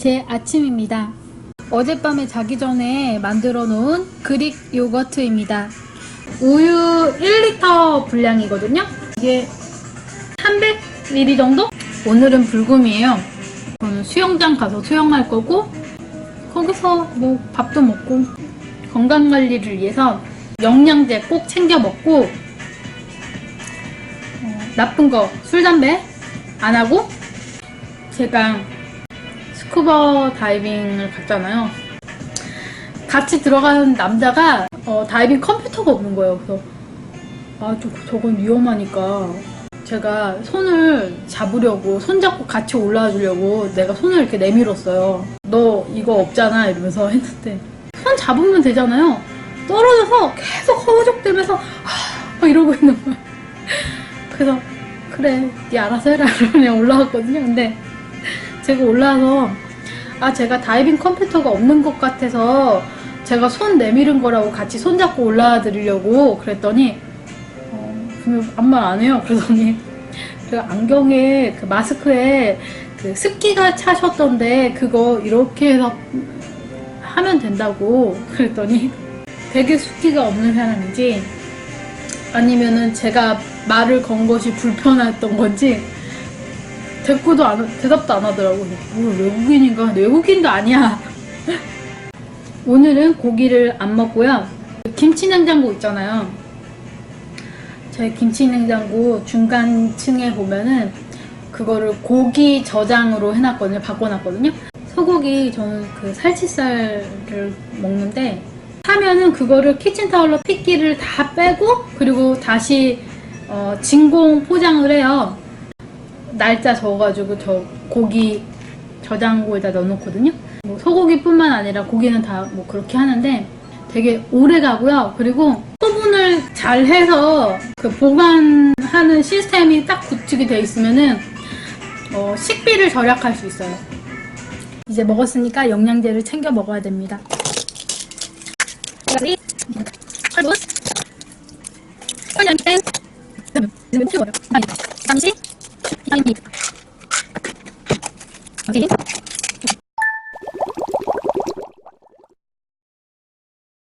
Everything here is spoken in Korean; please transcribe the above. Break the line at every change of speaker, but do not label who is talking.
제 아침입니다. 어젯밤에 자기 전에 만들어 놓은 그릭 요거트입니다. 우유 1리터 분량이거든요. 이게 300ml 정도? 오늘은 불금이에요. 저는 수영장 가서 수영할 거고 거기서 뭐 밥도 먹고 건강 관리를 위해서 영양제 꼭 챙겨 먹고 어, 나쁜 거 술 담배 안 하고 제가 스쿠버 다이빙을 갔잖아요. 같이 들어가는 남자가 어, 다이빙 컴퓨터가 없는 거예요. 그래서 아, 저, 저건 위험하니까 제가 손을 잡으려고 손 잡고 같이 올라와 주려고 내가 손을 이렇게 내밀었어요. 너 이거 없잖아 이러면서 했는데 손 잡으면 되잖아요. 떨어져서 계속 허우적대면서 하, 막 이러고 있는 거야. 그래서 그래 네 알아서 해라 그냥 올라왔거든요. 근데 제가 올라와서 아 제가 다이빙 컴퓨터가 없는 것 같아서 제가 손 내밀은 거라고 같이 손 잡고 올라와 드리려고 그랬더니 어, 아무 말 안 해요. 그러더니 그 안경에 그 마스크에 그 습기가 차셨던데 그거 이렇게 해서 하면 된다고 그랬더니 되게 습기가 없는 사람인지 아니면은 제가 말을 건 것이 불편했던 건지 대꾸도 안, 대답도 안 하더라고요. 뭐 외국인인가? 외국인도 아니야. 오늘은 고기를 안 먹고요. 김치 냉장고 있잖아요. 저희 김치 냉장고 중간층에 보면은 그거를 고기 저장으로 해놨거든요. 바꿔놨거든요. 소고기 저는 그 살치살을 먹는데 사면은 그거를 키친타올로 핏기를 다 빼고 그리고 다시 어, 진공 포장을 해요. 날짜 적어가지고 저 고기 저장고에다 넣어놓거든요. 뭐 소고기뿐만 아니라 고기는 다 뭐 그렇게 하는데 되게 오래 가고요. 그리고 소분을 잘 해서 그 보관하는 시스템이 딱 구축이 돼 있으면은 어, 식비를 절약할 수 있어요. 이제 먹었으니까 영양제를 챙겨 먹어야 됩니다. 잠시, 비타민 B, 여기